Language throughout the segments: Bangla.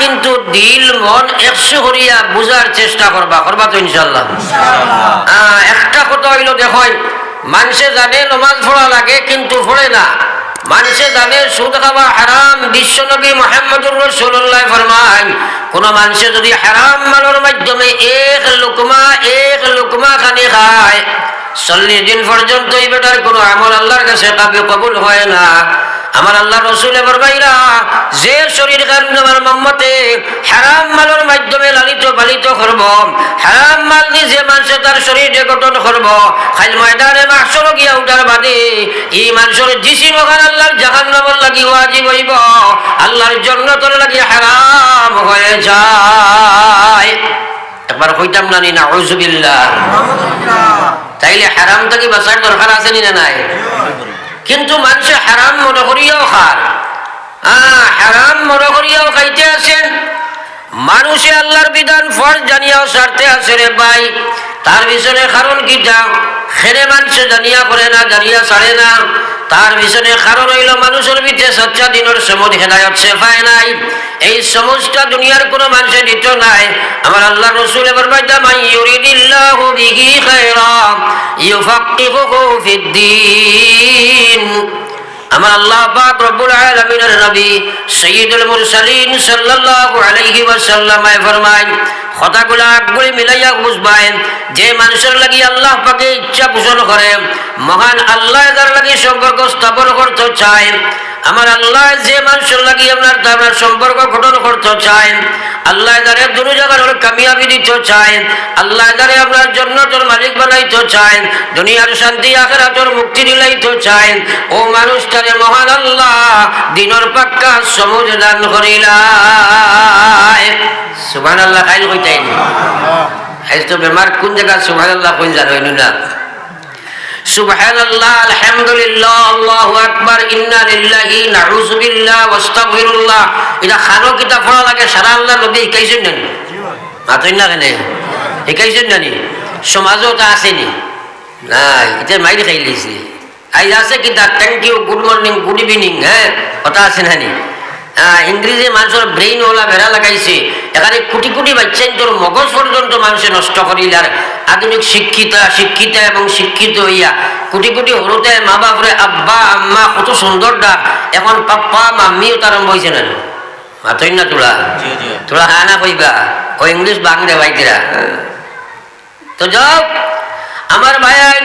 কিন্তু দিল মন একশো করিয়া বুঝার চেষ্টা করবা করবা তো ইনশাল্লাহ একটা কথা হইল দেখুন মানুষে জানে নমাজ পড়া লাগে কিন্তু পড়ে না। মানুষে জানে সুদ খাওয়া হারাম বিশ্বনবী মোহাম্মদুর রসুল্লাহ ফরমান কোন মানুষে যদি হারাম মালের মাধ্যমে এক লুকমা এক লুকমা খানি খায় চল্লিশ দিন পর্যন্ত এই বেটার কোনো আমল আল্লাহর কাছে কাবে কবুল হয় না। আমার আল্লাহ রসুল এবার বাইরা যে শরীর কারণ আমার মম্মতে হারাম মালের মাধ্যমে লালিত পালিত করব হারাম মাল যে মানুষে তার শরীরে গঠন করব খাইল ময়দানে মাসর গিয়া উঠার বাদে এই মানুষের জিসি মহান আল্লাহর জাহান নামর লাগি ওয়াজিব হইব আল্লাহর জন্য তোর লাগি হারাম হয়ে যায়। একবার কইতাম না নি না তাইলে হারাম থেকে বাঁচার দরকার আছে নি না নাই? কিন্তু মানুষে হারাম মনে করিয়াও আহ, হারাম মনে করিয়াও খাইতে আসেন মানুষে আল্লাহর বিধান ফল জানিয়াও সারতে আসে রে ভাই। তার পিছনে কারণ কিটা খেলে মানুষে জানিয়া করে না জানিয়া সারে না। তার পিছনে কারণ হইল মানুষের ভিতরে সচ্চা দিনের সমুদ হেদায়ত সে নাই। এই সমস্ত দুনিয়ার কোন মানুষের দিত নাই। আমার আল্লাহ রসুল এবার বাইদা মাই ইউরিদিল্লাহু বিহি খায়রা ইউফাক্কিহুহু ফিদ্দিন আমার আল্লাহ পাক রব্বুল আলামিনের নবী সাইয়্যিদুল মুরসালিন সাল্লাল্লাহু আলাইহি ওয়াসাল্লাম ফরমায় কথাগুলো আগগুলি মিলাইয়া বুঝবায়, যে মানুষের লাগি আল্লাহ পাকে ইচ্ছা পোষণ করে, মহান আল্লাহ যার লাগি সম্পর্ক স্থাপন করতে চায় আমার আল্লাহ যে মানুষের লাগি আপনার আপনার সম্পর্ক গঠন করতে চায়, আল্লাহ যারে দুনু জায়গার কামিয়াবি দিতে চায়, আল্লাহ যারে আপনার জন্য তোর মালিক বানাইতে চায়, দুনিয়ার শান্তি, আখেরাতর মুক্তি দিলাইতে চায়। ও মানুষটারে মহান আল্লাহ, দিনর পাক্কা সমুজ দান করিলায়। সুবহান আল্লাহ খাইল কইতাই আজ তো বেমার কোন জায়গা সুবহান আল্লাহ কোন না। খানো লাগে না মাতই না কেন শিখাইছেন না নি সমাজও তা আসেনি। নাই আই আছে কিতা thank you good morning good evening হ্যাঁ কথা আছে না ইংরেজি মানুষের ব্রেইন ওলা বেড়া লাগাইছে। এখানে কোটি কোটি বাচ্চা তোর মগজ পর্যন্ত মানুষে নষ্ট করিলার। আধুনিক শিক্ষিতা শিক্ষিতা এবং শিক্ষিত হইয়া কোটি কোটি হরুতে মা বাপরে আব্বা আম্মা কত সুন্দর ডাক এখন পাপ্পা মাম্মিও তার আরম্ভ হয়েছে না? মাতই না তোলা? তোরা হ্যাঁ না কইবা? ও ইংলিশ বাংলা বাইকেরা তো যাও আমার ভাইয়ান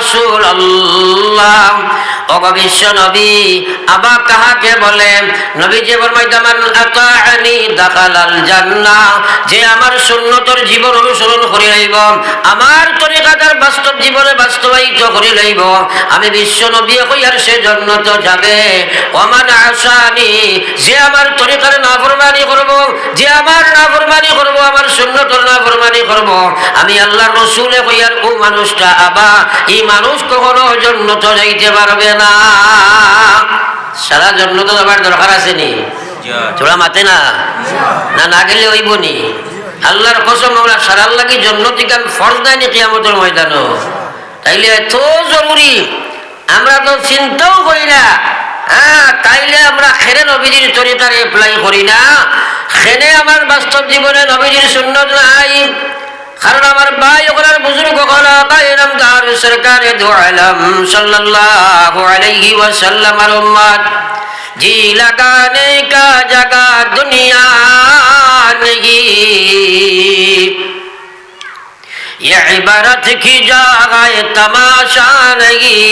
রাসূলুল্লাহ। ওগো বিশ্ব নবী আবা কাহাকে বলে নবী যে ফরমাইতামান আতাআনি দাখালাল জান্নাহ। যে আমার সুন্নতর জীবন অনুসরণ করে লইব, আমার তরিকাটার বাস্তব জীবনে বাস্তবায়িত করে লইব। আমি বিশ্ব নবী সে যাবে। ওমান আসানি যে আমার তরিকার নাফরমানি করব, যে আমার নাফরমানি করব, আমার সুন্নতর নাফরমানি করব। আমি আল্লাহর রসুলে কইয়ার ও মানুষটা আবা। মানুষ কখনো জন্নত যাইতে পারবে না। সারা জন্নত যাবার দরকার আছে নি মাতে না? না না গেলে হইব নি। আল্লাহর কসম, আমরা সারার লাগি জন্নতিকান ফরজ দেয়নি কিয়ামতের ময়দান তাইলে এত জরুরি। আমরা তো চিন্তাও করি না। তাইলে আমরা খেরে নবীজির চরিতার এপ্লাই করি না। খেনে আমার বাস্তব জীবনে নবীজির সুন্নত নাই। কারণ আমার ভাই ওখানে বুজুর্গ কলা ভাই নাম তার সরকারে দো আলম সাল্লাল্লাহু আলাইহি ওয়াসাল্লাম আর উম্মত जी लगाने का जगह दुनिया नहीं ये इबारत की जगह तमाशा नहीं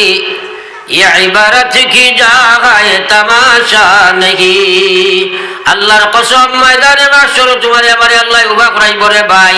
ये इबारत की जगह तमाशा नहीं আল্লাহর কসম ময়দানে মাসর তোমার এবারে আল্লাহ উবা করাইব রে ভাই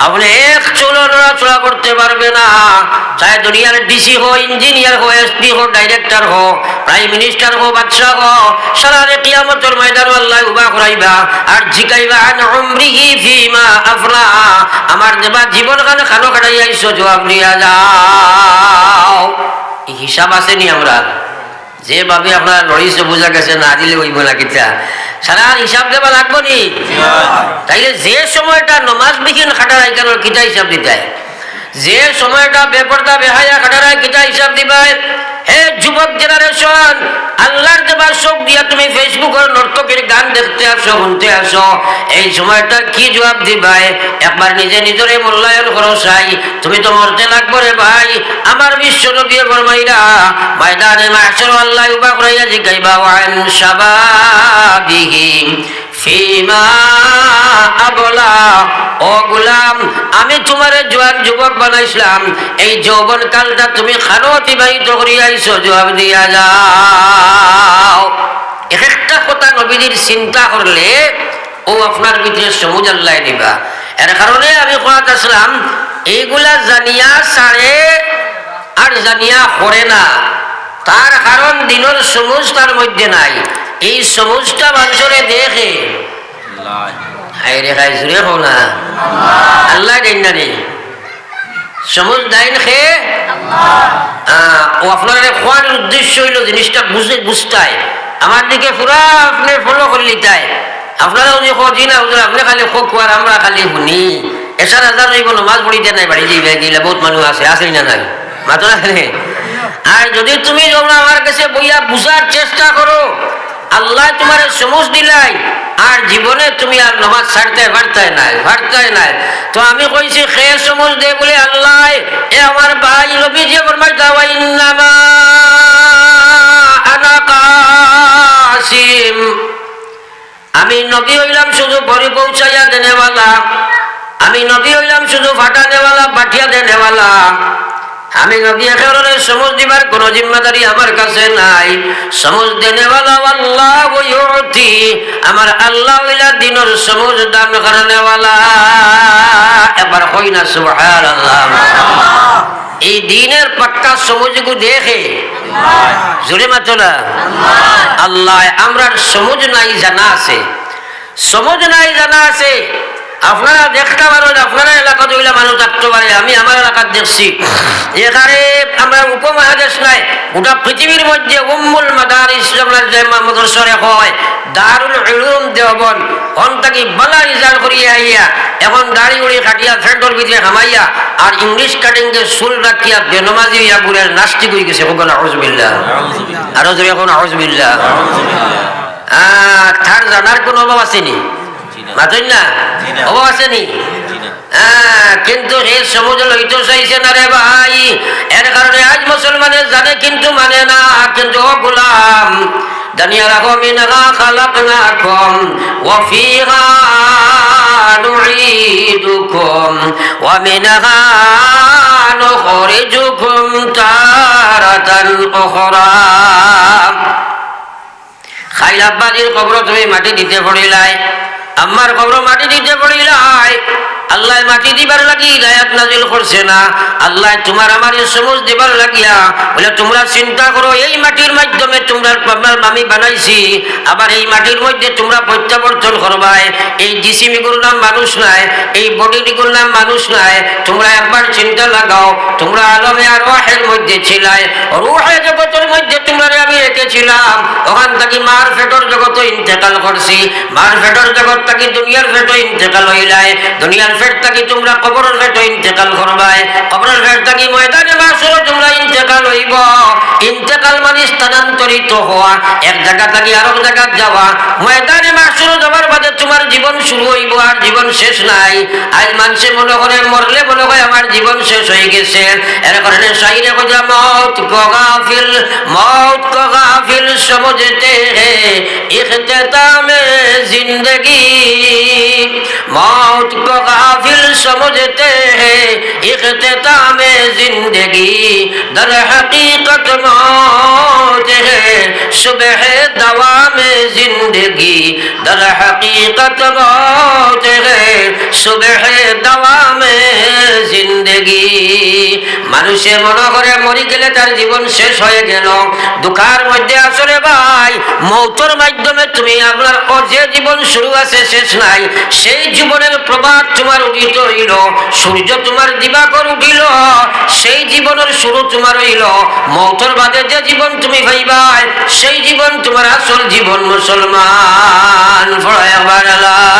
আপনি এক চুলো নড়াচড়া করতে পারবে না। চাহে দুনিয়ার ডিসি হো ইঞ্জিনিয়ার হো এসপি হো ডাইরেক্টর হো প্রাইম মিনিস্টার হো বাদশাহ হো সারারে কিয়ামতের ময়দান আল্লাহ উবা করাইবা আর জিকাইবা আন উমরিহি ফিমা আফলা আমার দেবা জীবন খানে খানো কাটাই আইছো জবাব দিয়া যাও। হিসাব আছে নি আমরা? যেভাবে আপনার লড়িছে বোঝা গেছে না দিলে ওই না কিতা। সারা হিসাব দেবা লাগবো নি? তাইলে যে সময়টা নমাজ বিহীন খাটার আইকান কিতা হিসাব দিতে? যে সময়টা বেপরদা, বেহায়া খাটার কিতা হিসাব দিবাই হে যুবক জেনারেশন আল্লাহর দেবার চোখ দিয়া তুমি ফেসবুকের নর্তকের গান দেখতে আসো, শুনতে আসো, এই সময়টা কি জবাব দিবাই? একবার নিজে নিজরে মূল্যায়ন করো চাই তুমি তো মরতে লাগবো রে ভাই। আমার বিশ্ব নবী ফরমাইরা ময়দানে মাহশর আল্লাহ উবা করাইয়া জিগাইবা ওয়ান শাবাবিহি। আমি তোমার জোয়ান যুবক বানাইছিলাম। এই যৌবন কালটা তুমি খানো অতিবাহিত করিয়া আইছো, জবাব দিয়া যাও। এক একটা কথা নবীদের চিন্তা করলে, ও আপনার ভিতরে সমুজ আল্লাহ দিবা। এর কারণে আমি কোয়াত আসলাম এইগুলা জানিয়া সারে আর জানিয়া করে না। তার কারণ দিনের সমুজ তার মধ্যে নাই। এই সমুজটা মানুষরে দেখে। খাই জুড়ে হো না আল্লাহ। দেন না রে। দাইন খে। আহ, ও আপনার খোয়ার উদ্দেশ্য হইল জিনিসটা বুঝে বুঝতাই আমার দিকে পুরা আপনি ফলো করে লিতাই আপনারা উনি খোঁজি না হুজুর আপনি খালি খোক আর আমরা খালি শুনি। এসার হাজার যাইব নমাজ পড়িতে নাই বাড়ি যাইবে গিলে বহুত মানুষ আছে আসেই না নাই। মাত্র আর যদি তুমি আমার কাছে বইয়া বুঝার চেষ্টা করো আল্লাহ তোমার সমুজ দিলাই, আর জীবনে তুমি আর নমাজ ছাড়তে পারতে নাই পারতে নাই। তো আমি কইছি খে সমুজ দে, বলে আল্লাহ, এ আমার ভাই রবি যে ফরমাই দাওয়া ইন্নামা আনা আমি নবী হইলাম শুধু বড়ি পৌঁছাইয়া দেনেওয়ালা, আমি নবী হইলাম শুধু ফাটা দেওয়ালা, বাটিয়া দেনেওয়ালা। আমি একেবারে সমজ দিবার কোন জিম্মাদারি আমার কাছে নাই। সমজ দেনেওয়ালা আল্লাহ আমার আল্লাহ হইলা দিনের সমজ দান করানেওয়ালা। এবার হই না সুবহানাল্লাহ। এই দিনের পাক্কা সমজগু দেখে। জোরে মাত্র না। আল্লাহ। আমরা সমুজ নাই জানা আছে। সমুজ নাই জানা আছে। আপনারা দেখতে পারেন আপনারা এলাকা দইলা মানুষ থাকতে পারে আমি আমার এলাকার দেখছি। এখানে আমরা উপমহাদেশ নাই গোটা পৃথিবীর মধ্যে উম্মুল মাদারিস আমরা যে মাদ্রাসারে হয় দারুল উলুম দেওবন অন থাকি বালা রিজাল্ট করিয়া আইয়া এখন দাড়ি উড়ি কাটিয়া ফ্রেন্ডর ভিতরে হামাইয়া আর ইংলিশ কাটিং যে সুল রাখিয়া বেনমাজি ইয়া বুড়ের নাস্তিক হয়ে গেছে ওগুলো আউজবিল্লাহ আরও যদি এখন আউজবিল্লাহ আহ, তার জানার কোনো অভাব আসেনি মাতই না। অভাব আসেনি হ্যাঁ, কিন্তু হে সমুদ্র লইতে চাইছে না রে ভাই। এর কারণে আজ মুসলমানের জানে কিন্তু মানে না কিন্তু ও গোলাম। দানিয়া রাখো মিনহা খালাকনাকুম ওয়া ফিহা নুঈদুকুম ওয়া মিনহা নুখরিজুকুম তারাতান উখরা। খাইলাবাজির কবর তুমি মাটি দিতে পড়িলাই আমার কবর মাটি দিতে পড়িলাই আল্লাহ মাটি দিবার লাগি গায়াত নাজিল করছে না। আল্লাহ তোমার আমার সমুজ দিবার লাগিয়া বলে, তোমরা চিন্তা করো, এই মাটির মাধ্যমে তোমরা আমি বানাইছি। আবার এই মাটির মধ্যে তোমরা প্রত্যাবর্তন করবাই। এই জিসিমিগুর নাম মানুষ নাই, এই বডিটিগুর নাম মানুষ নাই। তোমরা একবার চিন্তা লাগাও, তোমরা আলমে আর রোহের মধ্যে ছিলাই। রুহে জগতের মধ্যে তোমরা আমি রেখেছিলাম ওখান থেকে মার ফেটর জগত ইন্তেকাল করছি। মার ফেটর জগৎ থেকে দুনিয়ার ফেটো ইন্তেকাল হইলাই। দুনিয়ার ফেট তোমরা কবরের ফেটো ইন্তেকাল করবাই। কবরের ফেট ময়দানে মাসুর তোমরা ইন্তেকাল হইব ইন্তেকাল মানে স্থানান্তরিত হওয়া এক জায়গা থেকে আরেক জায়গা যাওয়া ময়দানে মাসুর যাওয়ার বাদে তোমার জীবন শুরু হইব আর জীবন শেষ নাই আজ মানুষে মনে করে মরলে মনে হয় আমার জীবন শেষ হয়ে গেছে এর কারণে সাইরে কথা মৌত को गाफिल मौत को गाफिल समझते हैं इख्तिताम जिंदगी मौत को गाफिल समझते हैं इख्तिताम जिंदगी दर در حقیقت موج ہے صبح دوا میں زندگی در حقیقت روز সুবেহ দাওয়ামে মানুষে মনে করে মরি গেলে তার জীবন শেষ হয়ে গেল। দুঃখার মধ্যে আসলে ভাই মৌতর মাধ্যমে তুমি আপনার ও যে জীবন শুরু আছে শেষ নাই। সেই জীবনের প্রভাত তোমার উঠিত হইল, সূর্য তোমার দিবাকর উঠিল, সেই জীবনের শুরু তোমার হইল। মৌতর বাদে যে জীবন তুমি ভাইবাই, সেই জীবন তোমার আসল জীবন মুসলমান। ফড়ায় লা ইলাহা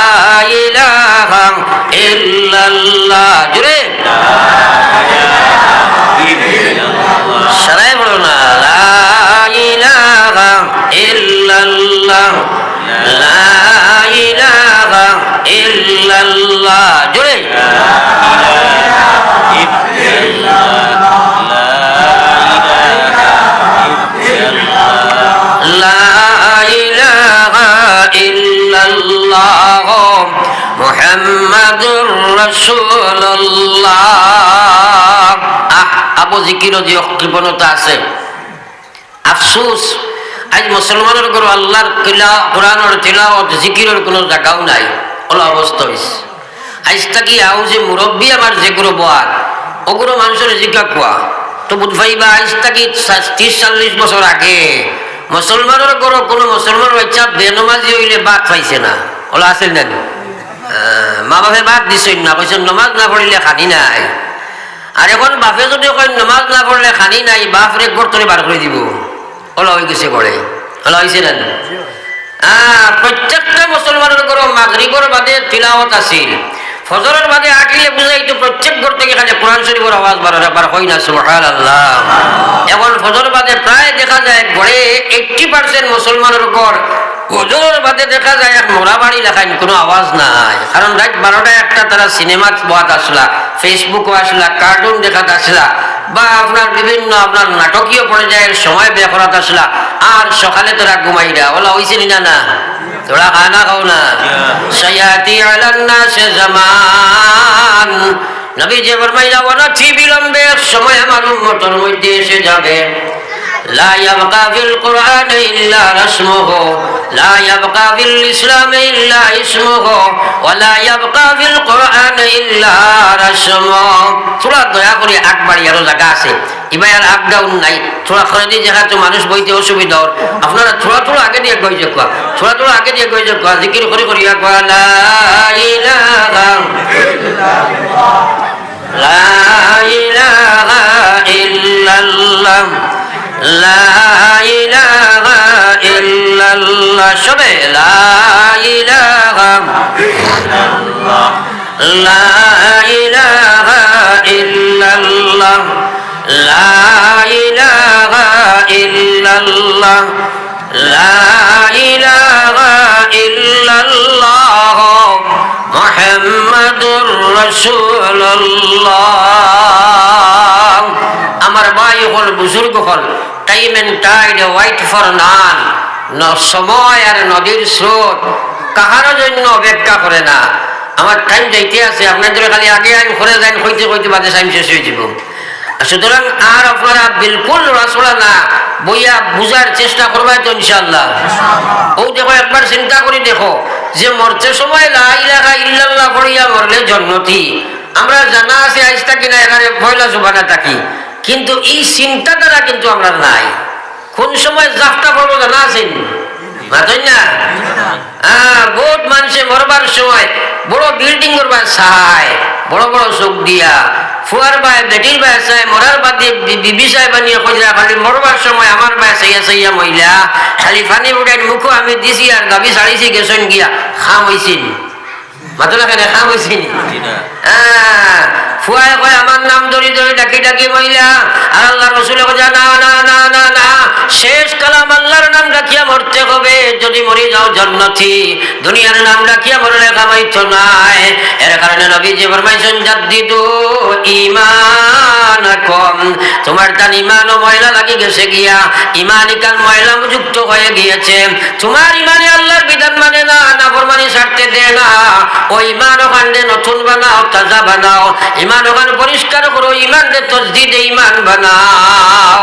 আছে। মুসলমানের কোনো কোনো জায়গাও নাই। যে মুরব্বী আমার যেগুলো বয়ার ওগুলো মানুষের জিজ্ঞা কোয়া। তো বুধ ভাইবা আজ থাকি ত্রিশ চল্লিশ বছর আগে কোনো মুসলমান বাচ্চা বেনমাজি হইলে বাদ পাইছে না। ওলা আসেন না? মা বাপে বাদ দিছেন না কইছে নমাজ না পড়িলে খানি নাই। আর এখন বাপে যদি কয় নমাজ না পড়লে খানি নাই বাপরে গর্তরে বার করে দিব। ওলা হয়ে গেছে করে ওলা হয়েছে না প্রত্যেকটা মুসলমানের ঘর মাগরিবর বাদে তিলাওয়াত আছিল। ফজরের বাদে আটিলে বুঝাই তো প্রত্যেক ঘর থেকে খালি কোরআন শরীফের আওয়াজ বাড়ার বার হয় না, সুবহানাল্লাহ। এখন ফজর বাদে প্রায় দেখা যায় ঘরে এইটটি পার্সেন্ট মুসলমানের ঘর গজরের বাদে দেখা যায় এক মোরা বাড়ি লেখাইন, কোনো আওয়াজ নাই। কারণ রাত বারোটা একটা তারা সিনেমা বাদ আসলা, ফেসবুকও আসলা, কার্টুন দেখা আসলা, বা আপনার বিভিন্ন আপনার নাটকীয় পর্যায়ের সময় বেকরাত আসলা। আর সকালে তোরা ঘুমাইরা বলা হয়েছিলি না না তোরা খানা খাও না। সয়াতি আলান্না সে জামান। নবী যে না ঠিক বিলম্বে সময় আমার উন্মতর মধ্যে এসে যাবে। লা ইয়াবকা ফিল কুরআন ইল্লা রাসমুহু। لا يبقى في الإسلام إلا اسمه ولا يبقى في القرآن إلا رسمه থোড়া দয়া করে আগ বাড়ি আরো জায়গা আছে এবার আর আপ ডাউন নাই থোড়া করে দিয়ে জায়গা তো মানুষ বইতে অসুবিধা ওর আপনারা থোড়া থোড়া আগে দিয়ে গই কোয়া থোড়া থোড়া আগে দিয়ে গই কোয়া জিকির করে করিয়া কোয়া লা ইলাহা لا إله إلا الله لا إله إلا الله شبه لا إله لا إله إلا الله لا إله إلا الله لا إله إلا الله محمد رسول الله আমার ভাই হল বুজুর্গ হল time and tide wait for none সময় আর নদীর স্রোত, কাহারও জন্য অপেক্ষা করে না। আমার টাইম যাইতে আছে আপনাদের খালি আগে আইন করে যাইন হইতে হইতে বাদে টাইম শেষ হয়ে যাব। সুতরাং আর আপনারা বিলকুল রসড়া না, বইয়া বুঝার চেষ্টা করবাই তো ইনশাল্লাহ ও দেখো, একবার চিন্তা করে দেখো, যে মরতে সময় লাইলাহা ইল্লাল্লাহ পড়িয়া মরলে জন্মতি আমরা জানা আছে আইসটা কিনা এখানে পয়লা জোবানা থাকি। কিন্তু এই চিন্তা দ্বারা কিন্তু আমরা নাই। কোন সময় জাফটা পড়ব জানা আছেন না হ্যাঁ বহুত মানুষে মরবার সময় বড় বিল্ডিং করবার চায় বড় বড় চোখ দিয়া চাই সময় আমার বাই চাইয়া চাইয়া মহিলা খালি মুখো আমি গাবি গিয়া, খাম কয় নাম ধরি ধরি ডাকি ডাকি মহিলা আর আল্লাহ রসুলে কয় না না না না না শেষ কালাম আল্লাহর নাম রাখিয়া মরতে হবে। যদি মরি যাও জন্নতি। দুনিয়ার নাম রাখিয়া মরলে কামাইতো নাই। এর কারণে নবী যে ফরমাইছেন, জাদ্দিদু ঈমানাকুম। তোমার তার ইমানও ময়লা লাগি গেছে গিয়া ইমান ইকান ময়লা যুক্ত হয়ে গিয়েছে। তোমার ইমানে আল্লাহর বিধান মানে না না ফরমানি ছাড়তে দে না। ও ইমান ওখানে নতুন বানাও, তাজা বানাও। ইমান ওখানে পরিষ্কার করো ইমান দে তসদিদে ইমান বানাও।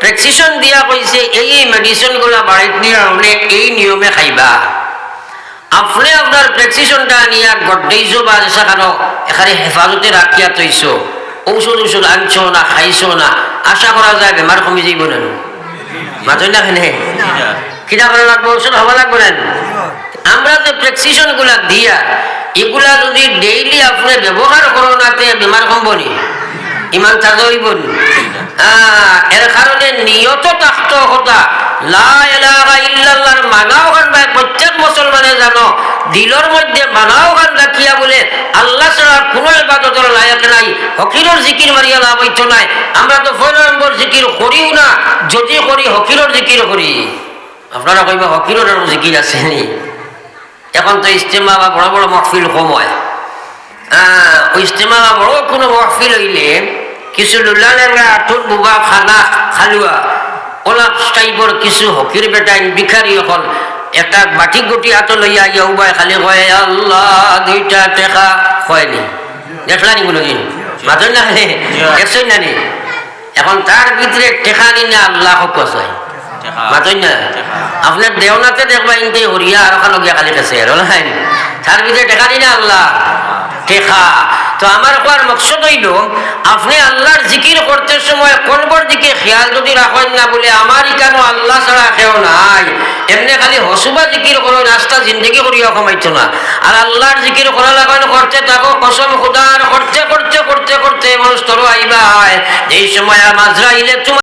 প্রেসক্রিপশন দিয়া কইছে, এই মেডিসিনগুলো বাড়িতে নিয়ে আপনি এই নিয়মে খাইবা। আপনি আপনার প্রেসক্রিপশনটা নিয়ে গড্ডেইছো বা সেখানো এখানে হেফাজতে রাখিয়া তৈছো ঔষধ ঔষধ আনছো না, খাইছো না, আশা করা যায় বেমার কমি যাইব না মাতই না কেনে কিনা করা লাগবো, ঔষধ হওয়া লাগবে না আমরা যে প্রেসক্রিপশনগুলা দিয়া এগুলা যদি ডেইলি আপনি ব্যবহার করো না তে বেমার কমব নি ইমান তাজা হইব এর কারণে নিয়ত ইলাহা ইল্লাল্লাহর মানাও গান ভাই প্রত্যেক মুসলমানে জানো দিলর মধ্যে মানাও গান রাখিয়া বলে আল্লাহ ছাড়া কোনো ইবাদতের লায়ক নাই। হকিরর জিকির মারিয়া লাভ হইতো নাই। আমরা তো ফোন নম্বর জিকির করিও না যদি করি হকিরর জিকির করি। আপনারা কইবা হকিরর জিকির আছে নি? এখন তো ইস্তেমা বা বড় বড় মহফিল আহ, ইস্তেমা বা বড় কোনো মহফিল হইলে কিছু লুলা লেঙ্গা আঠুর বুবা খানা খালুয়া। ওলা টাইপর কিছু হকির বেটাইন ভিখারি এখন একটা বাটি গুটি হাত লইয়া ইয়া উবাই খালি কয় আল্লাহ দুইটা টেকা কোনোদিন মাতই না খালি দেখছই না নি? এখন তার ভিতরে টেকা নি না আল্লাহ হক আছে? মাতই না? আপনার দেওনাতে দেখবা ইনতে হরিয়া আর ওখানে গিয়া খালি কাছে আর তার ভিতরে টেকা নি না আল্লাহ? টেকা। তো আমার কোয়ার মকসদ হইল, আপনি আল্লাহর জিকির করতে সময় কোনবর দিকে খেয়াল যদি রাখেন না বলে আমারই কেন আল্লাহ ছাড়া কেউ নাই। এমনি খালি হসুবা জিকির করো রাস্তা জিন্দগি করিয়া কমাইতো না। আর আল্লাহর জিকির করা লাগান করতে থাকো কসম খুদার করতে করতে করতে করতে মানুষ তরো আইবা এই সময় মাঝরা ইলে